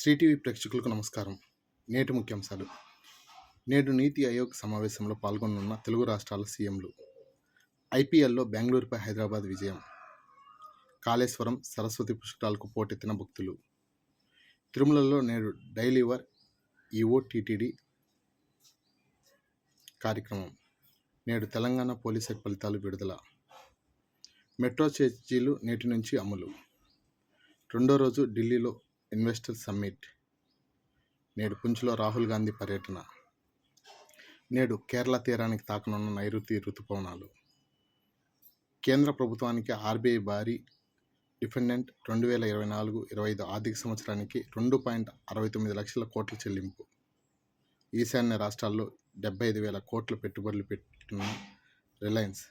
శ్రీటీవీ ప్రేక్షకులకు నమస్కారం. నేటి ముఖ్యాంశాలు. నేడు నీతి ఆయోగ్ సమావేశంలో పాల్గొనున్న తెలుగు రాష్ట్రాల సీఎంలు. ఐపీఎల్లో బెంగళూరుపై హైదరాబాద్ విజయం. కాళేశ్వరం సరస్వతి పుష్కరాలకు పోటెత్తిన భక్తులు. తిరుమలలో నేడు డైలీవర్ ఈఓ టీటీడీ కార్యక్రమం. నేడు తెలంగాణ పోలీస్ ఫలితాలు విడుదల. మెట్రో ఛార్జీలు నేటి నుంచి అమలు. రెండో రోజు ఢిల్లీలో ఇన్వెస్టర్ సమ్మిట్. నేడు పుంచ్లో రాహుల్ గాంధీ పర్యటన. నేడు కేరళ తీరానికి తాకనున్న నైరుతి రుతుపవనాలు కేంద్ర ప్రభుత్వానికి ఆర్బీఐ భారీ డిఫెండెంట్ రెండు వేల ఇరవై నాలుగు ఇరవై ఐదు ఆర్థిక సంవత్సరానికి రెండు పాయింట్ అరవై తొమ్మిది లక్షల కోట్ల చెల్లింపు. ఈశాన్య రాష్ట్రాల్లో డెబ్బై ఐదు వేల కోట్ల పెట్టుబడులు పెట్టిన రిలయన్స్.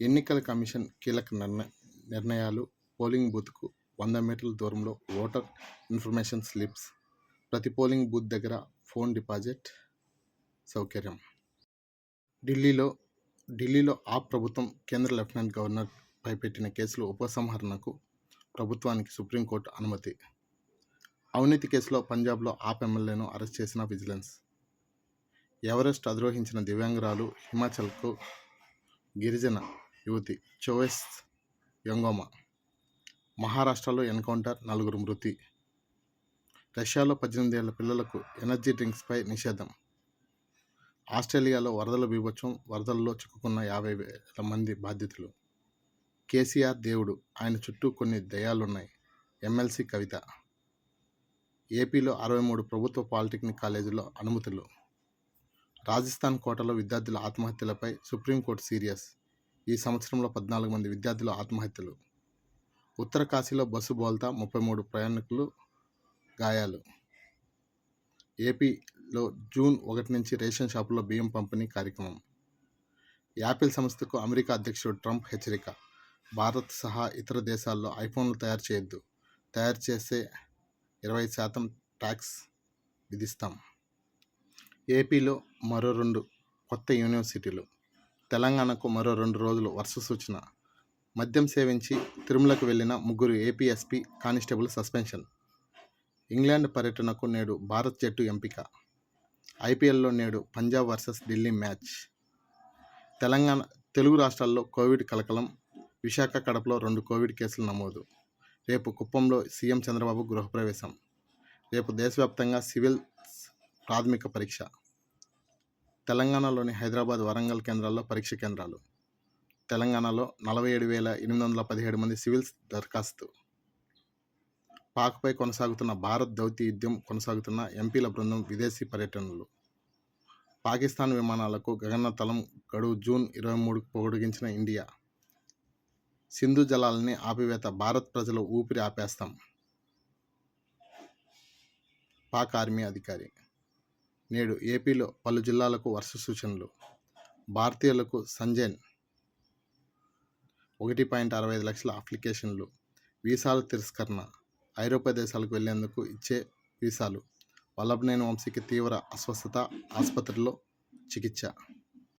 ఎన్నికల కమిషన్ కీలక నిర్ణయ నిర్ణయాలు పోలింగ్ బూత్కు వంద మీటర్ల దూరంలో ఓటర్ ఇన్ఫర్మేషన్ స్లిప్స్ ప్రతి పోలింగ్ బూత్ దగ్గర ఫోన్ డిపాజిట్ సౌకర్యం. ఢిల్లీలో ఢిల్లీలో ఆ ప్రభుత్వం కేంద్ర లెఫ్టినెంట్ గవర్నర్ పై పెట్టిన కేసులు ఉపసంహరణకు ప్రభుత్వానికి సుప్రీంకోర్టు అనుమతి. అవినీతి కేసులో పంజాబ్లో ఆప్ ఎమ్మెల్యేను అరెస్ట్ చేసిన విజిలెన్స్. ఎవరెస్ట్ అధిరోహించిన దివ్యాంగురాలు హిమాచల్కు గిరిజన యువతి చోవెస్ యంగోమా మహారాష్ట్రలో ఎన్కౌంటర్ నలుగురు మృతి. రష్యాలో పద్దెనిమిది ఏళ్ళ పిల్లలకు ఎనర్జీ డ్రింక్స్పై నిషేధం. ఆస్ట్రేలియాలో వరదల బీభత్సం వరదల్లో చిక్కుకున్న యాభై వేల మంది బాధితులు. కేసీఆర్ దేవుడు ఆయన చుట్టూ కొన్ని దయాలున్నాయి. ఎమ్మెల్సీ కవిత. ఏపీలో అరవై మూడు ప్రభుత్వ పాలిటెక్నిక్ కాలేజీలో అనుమతులు. రాజస్థాన్ కోటలో విద్యార్థుల ఆత్మహత్యలపై సుప్రీంకోర్టు సీరియస్. ఈ సంవత్సరంలో పద్నాలుగు మంది విద్యార్థుల ఆత్మహత్యలు. ఉత్తర కాశీలో బస్సు బోల్తా ముప్పై మూడు ప్రయాణికులు గాయాలు. ఏపీలో జూన్ ఒకటి నుంచి రేషన్ షాపుల్లో బియ్యం పంపిణీ కార్యక్రమం. యాపిల్ సంస్థకు అమెరికా అధ్యక్షుడు ట్రంప్ హెచ్చరిక. భారత్ సహా ఇతర దేశాల్లో ఐఫోన్లు తయారు చేయొద్దు. తయారు చేసే ఇరవై శాతం ట్యాక్స్ విధిస్తాం. ఏపీలో మరో రెండు కొత్త యూనివర్సిటీలు. తెలంగాణకు మరో రెండు రోజులు వర్ష సూచన. మద్యం సేవించి తిరుమలకు వెళ్ళిన ముగ్గురు ఏపీఎస్పీ కానిస్టేబుల్ సస్పెన్షన్. ఇంగ్లాండ్ పర్యటనకు నేడు భారత్ జట్టు ఎంపిక. ఐపీఎల్లో నేడు పంజాబ్ వర్సెస్ ఢిల్లీ మ్యాచ్. తెలంగాణ తెలుగు రాష్ట్రాల్లో కోవిడ్ కలకలం విశాఖ కడపలో రెండు కోవిడ్ కేసులు నమోదు. రేపు కుప్పంలో సీఎం చంద్రబాబు గృహప్రవేశం. రేపు దేశవ్యాప్తంగా సివిల్ ప్రాథమిక పరీక్ష. తెలంగాణలోని హైదరాబాద్ వరంగల్ కేంద్రాల్లో పరీక్ష కేంద్రాలు. తెలంగాణలో నలభై ఏడు వేల ఎనిమిది వందల పదిహేడు మంది సివిల్స్ దరఖాస్తు. పాక్పై కొనసాగుతున్న భారత్ దౌత్య యుద్ధం కొనసాగుతున్న ఎంపీల బృందం విదేశీ పర్యటనలు. పాకిస్తాన్ విమానాలకు గగనతలం గడువు జూన్ ఇరవై మూడుకు పొడిగించిన ఇండియా. సింధు జలాలని ఆపివేత భారత్ ప్రజలు ఊపిరి ఆపేస్తాం. పాక్ ఆర్మీ అధికారి. నేడు ఏపీలో పలు జిల్లాలకు వర్ష సూచనలు. భారతీయులకు సంజయ్ ఒకటి పాయింట్ అరవై ఐదు లక్షల అప్లికేషన్లు వీసాల తిరస్కరణ ఐరోపా దేశాలకు వెళ్ళేందుకు ఇచ్చే వీసాలు వల్లభనేని వంశీకి తీవ్ర అస్వస్థత ఆసుపత్రిలో చికిత్స.